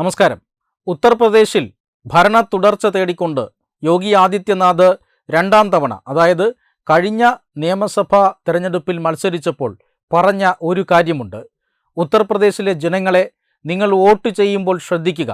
നമസ്കാരം. ഉത്തർപ്രദേശിൽ ഭരണ തുടർച്ച തേടിക്കൊണ്ട് യോഗി ആദിത്യനാഥ് രണ്ടാം തവണ അതായത് കഴിഞ്ഞ നിയമസഭാ തെരഞ്ഞെടുപ്പിൽ മത്സരിച്ചപ്പോൾ പറഞ്ഞ ഒരു കാര്യമുണ്ട്. ഉത്തർപ്രദേശിലെ ജനങ്ങളെ നിങ്ങൾ വോട്ട് ചെയ്യുമ്പോൾ ശ്രദ്ധിക്കുക.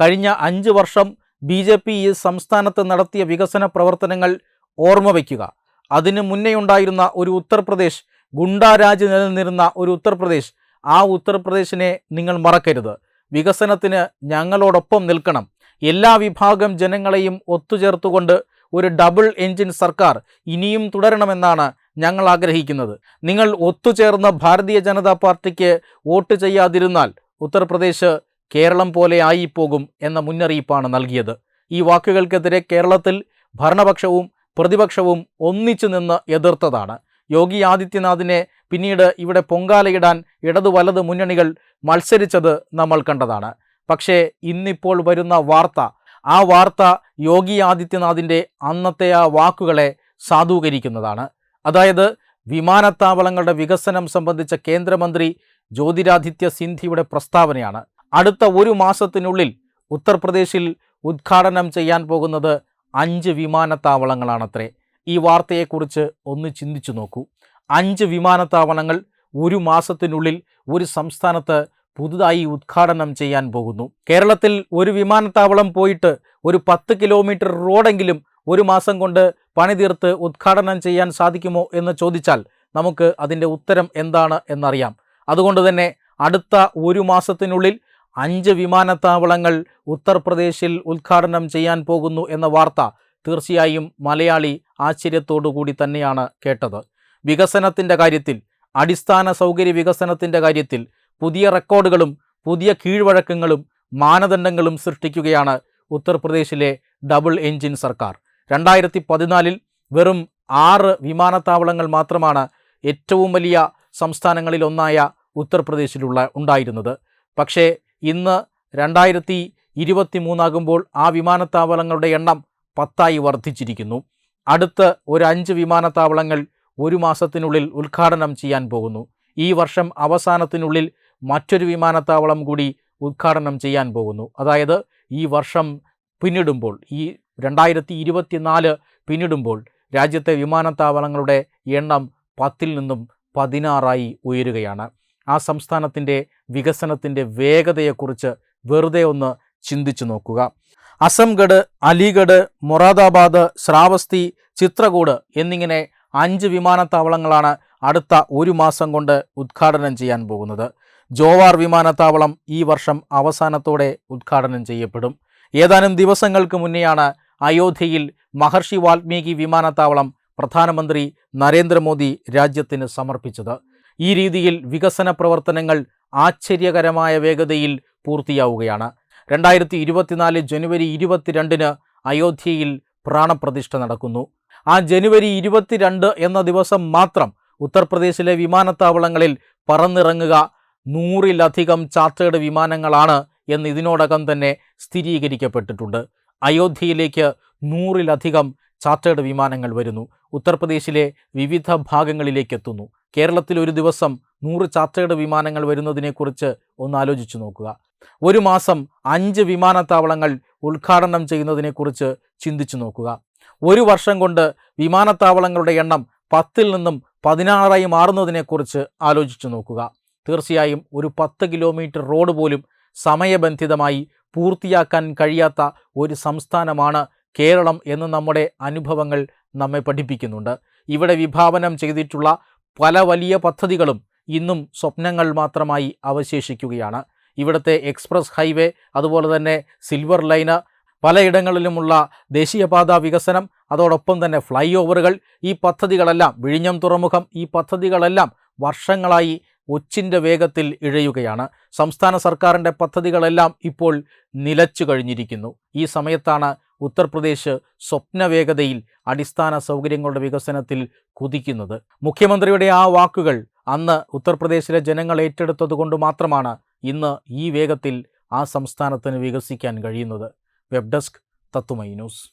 കഴിഞ്ഞ അഞ്ച് വർഷം ബി ജെ പി ഈ സംസ്ഥാനത്ത് നടത്തിയ വികസന പ്രവർത്തനങ്ങൾ ഓർമ്മ വയ്ക്കുക. അതിന് മുന്നേ ഉണ്ടായിരുന്ന ഒരു ഉത്തർപ്രദേശ് ഗുണ്ടാരാജ് നിലനിന്നിരുന്ന ഒരു ഉത്തർപ്രദേശ് ആ ഉത്തർപ്രദേശിനെ നിങ്ങൾ മറക്കരുത്. വികസനത്തിന് ഞങ്ങളോടൊപ്പം നിൽക്കണം. എല്ലാ വിഭാഗം ജനങ്ങളെയും ഒത്തുചേർത്തുകൊണ്ട് ഒരു ഡബിൾ എഞ്ചിൻ സർക്കാർ ഇനിയും തുടരണമെന്നാണ് ഞങ്ങൾ ആഗ്രഹിക്കുന്നത്. നിങ്ങൾ ഒത്തുചേർന്ന ഭാരതീയ ജനതാ പാർട്ടിക്ക് വോട്ട് ചെയ്യാതിരുന്നാൽ ഉത്തർപ്രദേശ് കേരളം പോലെ ആയിപ്പോകും എന്ന മുന്നറിയിപ്പാണ് നൽകിയത്. ഈ വാക്കുകൾക്കെതിരെ കേരളത്തിൽ ഭരണപക്ഷവും പ്രതിപക്ഷവും ഒന്നിച്ചു നിന്ന് എതിർത്തതാണ്. യോഗി ആദിത്യനാഥിനെ പിന്നീട് ഇവിടെ പൊങ്കാലയിടാൻ ഇടതു വലത് മുന്നണികൾ മത്സരിച്ചത് നമ്മൾ കണ്ടതാണ്. പക്ഷേ ഇന്നിപ്പോൾ വരുന്ന വാർത്ത ആ വാർത്ത യോഗി ആദിത്യനാഥിന്റെ അന്നത്തെ ആ വാക്കുകളെ സാധൂകരിക്കുന്നതാണ്. അതായത് വിമാനത്താവളങ്ങളുടെ വികസനം സംബന്ധിച്ച കേന്ദ്രമന്ത്രി ജ്യോതിരാദിത്യ സിന്ധിയുടെ പ്രസ്താവനയാണ്. അടുത്ത ഒരു മാസത്തിനുള്ളിൽ ഉത്തർപ്രദേശിൽ ഉദ്ഘാടനം ചെയ്യാൻ പോകുന്നത് അഞ്ച് വിമാനത്താവളങ്ങളാണത്രേ. ഈ വാർത്തയെക്കുറിച്ച് ഒന്ന് ചിന്തിച്ചു നോക്കൂ. അഞ്ച് വിമാനത്താവളങ്ങൾ ഒരു മാസത്തിനുള്ളിൽ ഒരു സംസ്ഥാനത്ത് പുതുതായി ഉദ്ഘാടനം ചെയ്യാൻ പോകുന്നു. കേരളത്തിൽ ഒരു വിമാനത്താവളം പോയിട്ട് ഒരു പത്ത് കിലോമീറ്റർ റോഡെങ്കിലും ഒരു മാസം കൊണ്ട് പണിതീർത്ത് ഉദ്ഘാടനം ചെയ്യാൻ സാധിക്കുമോ എന്ന് ചോദിച്ചാൽ നമുക്ക് അതിന്റെ ഉത്തരം എന്താണ് എന്നറിയാം. അതുകൊണ്ട് തന്നെ അടുത്ത ഒരു മാസത്തിനുള്ളിൽ അഞ്ച് വിമാനത്താവളങ്ങൾ ഉത്തർപ്രദേശിൽ ഉദ്ഘാടനം ചെയ്യാൻ പോകുന്നു എന്ന വാർത്ത തീർച്ചയായും മലയാളി ആശ്ചര്യത്തോടു കൂടി തന്നെയാണ് കേട്ടത്. വികസനത്തിന്റെ കാര്യത്തിൽ അടിസ്ഥാന സൗകര്യ വികസനത്തിന്റെ കാര്യത്തിൽ പുതിയ റെക്കോർഡുകളും പുതിയ കീഴ്വഴക്കങ്ങളും മാനദണ്ഡങ്ങളും സൃഷ്ടിക്കുകയാണ് ഉത്തർപ്രദേശിലെ ഡബിൾ എഞ്ചിൻ സർക്കാർ. രണ്ടായിരത്തി പതിനാലിൽ വെറും ആറ് വിമാനത്താവളങ്ങൾ മാത്രമാണ് ഏറ്റവും വലിയ സംസ്ഥാനങ്ങളിൽ ഒന്നായ ഉത്തർപ്രദേശിലുള്ള ഉണ്ടായിരുന്നത്. പക്ഷേ ഇന്ന് രണ്ടായിരത്തി ഇരുപത്തി മൂന്നാകുമ്പോൾ ആ വിമാനത്താവളങ്ങളുടെ എണ്ണം പത്തായി വർദ്ധിച്ചിരിക്കുന്നു. അടുത്ത് ഒരു അഞ്ച് വിമാനത്താവളങ്ങൾ ഒരു മാസത്തിനുള്ളിൽ ഉദ്ഘാടനം ചെയ്യാൻ പോകുന്നു. ഈ വർഷം അവസാനത്തിനുള്ളിൽ മറ്റൊരു വിമാനത്താവളം കൂടി ഉദ്ഘാടനം ചെയ്യാൻ പോകുന്നു. അതായത് ഈ വർഷം പിന്നിടുമ്പോൾ ഈ രണ്ടായിരത്തി ഇരുപത്തിനാല് പിന്നിടുമ്പോൾ രാജ്യത്തെ വിമാനത്താവളങ്ങളുടെ എണ്ണം പത്തിൽ നിന്നും പതിനാറായി ഉയരുകയാണ്. ആ സംസ്ഥാനത്തിന്റെ വികസനത്തിന്റെ വേഗതയെക്കുറിച്ച് വെറുതെ ഒന്ന് ചിന്തിച്ചു നോക്കുക. അസംഗഡ് അലിഗഡ് മൊറാദാബാദ് ശ്രാവസ്തി ചിത്രകൂട് എന്നിങ്ങനെ അഞ്ച് വിമാനത്താവളങ്ങളാണ് അടുത്ത ഒരു മാസം കൊണ്ട് ഉദ്ഘാടനം ചെയ്യാൻ പോകുന്നത്. ജോവാർ വിമാനത്താവളം ഈ വർഷം അവസാനത്തോടെ ഉദ്ഘാടനം ചെയ്യപ്പെടും. ഏതാനും ദിവസങ്ങൾക്ക് മുന്നെയാണ് അയോധ്യയിൽ മഹർഷി വാൽമീകി വിമാനത്താവളം പ്രധാനമന്ത്രി നരേന്ദ്രമോദി രാജ്യത്തിന് സമർപ്പിച്ചത്. ഈ രീതിയിൽ വികസന പ്രവർത്തനങ്ങൾ ആശ്ചര്യകരമായ വേഗതയിൽ പൂർത്തിയാവുകയാണ്. രണ്ടായിരത്തി ഇരുപത്തിനാല് ജനുവരി ഇരുപത്തിരണ്ടിന് അയോധ്യയിൽ പ്രാണപ്രതിഷ്ഠ നടക്കുന്നു. ആ ജനുവരി ഇരുപത്തിരണ്ട് എന്ന ദിവസം മാത്രം ഉത്തർപ്രദേശിലെ വിമാനത്താവളങ്ങളിൽ പറന്നിറങ്ങുക നൂറിലധികം ചാർട്ടേഡ് വിമാനങ്ങളാണ് എന്ന് ഇതിനോടകം തന്നെ സ്ഥിരീകരിക്കപ്പെട്ടിട്ടുണ്ട്. അയോധ്യയിലേക്ക് നൂറിലധികം ചാർട്ടേഡ് വിമാനങ്ങൾ വരുന്നു. ഉത്തർപ്രദേശിലെ വിവിധ ഭാഗങ്ങളിലേക്ക് എത്തുന്നു. കേരളത്തിൽ ഒരു ദിവസം നൂറ് ചാർട്ടേഡ് വിമാനങ്ങൾ വരുന്നതിനെക്കുറിച്ച് ഒന്ന് ആലോചിച്ചു നോക്കുക. ഒരു മാസം അഞ്ച് വിമാനത്താവളങ്ങൾ ഉദ്ഘാടനം ചെയ്യുന്നതിനെക്കുറിച്ച് ചിന്തിച്ചു നോക്കുക. ഒരു വർഷം കൊണ്ട് വിമാനത്താവളങ്ങളുടെ എണ്ണം പത്തിൽ നിന്നും പതിനാറായി മാറുന്നതിനെക്കുറിച്ച് ആലോചിച്ചു നോക്കുക. തീർച്ചയായും ഒരു പത്ത് കിലോമീറ്റർ റോഡ് പോലും സമയബന്ധിതമായി പൂർത്തിയാക്കാൻ കഴിയാത്ത ഒരു സംസ്ഥാനമാണ് കേരളം എന്ന് നമ്മുടെ അനുഭവങ്ങൾ നമ്മെ പഠിപ്പിക്കുന്നുണ്ട്. ഇവിടെ വിഭാവനം ചെയ്തിട്ടുള്ള പല വലിയ പദ്ധതികളും ഇന്നും സ്വപ്നങ്ങൾ മാത്രമായി അവശേഷിക്കുകയാണ്. ഇവിടുത്തെ എക്സ്പ്രസ് ഹൈവേ അതുപോലെ തന്നെ സിൽവർ ലൈന് പലയിടങ്ങളിലുമുള്ള ദേശീയപാത വികസനം അതോടൊപ്പം തന്നെ ഫ്ലൈ ഓവറുകൾ ഈ പദ്ധതികളെല്ലാം വിഴിഞ്ഞം തുറമുഖം ഈ പദ്ധതികളെല്ലാം വർഷങ്ങളായി ഒച്ചിന്റെ വേഗത്തിൽ ഇഴയുകയാണ്. സംസ്ഥാന സർക്കാരിന്റെ പദ്ധതികളെല്ലാം ഇപ്പോൾ നിലച്ചു കഴിഞ്ഞിരിക്കുന്നു. ഈ സമയത്താണ് ഉത്തർപ്രദേശ് സ്വപ്നവേഗതയിൽ അടിസ്ഥാന സൗകര്യങ്ങളുടെ വികസനത്തിൽ കുതിക്കുന്നത്. മുഖ്യമന്ത്രിയുടെ ആ വാക്കുകൾ അന്ന് ഉത്തർപ്രദേശിലെ ജനങ്ങൾ ഏറ്റെടുത്തതുകൊണ്ട് മാത്രമാണ് ഇന്ന് ഈ വേഗത്തിൽ ആ സംസ്ഥാനത്തിന് വികസിക്കാൻ കഴിയുന്നത്. വെബ് ഡെസ്ക് തത്തുമൈ ന്യൂസ്.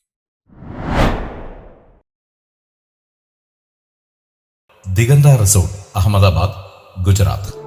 ദിഗന്ത റിസോർട്ട് അഹമ്മദാബാദ് ഗുജറാത്ത്.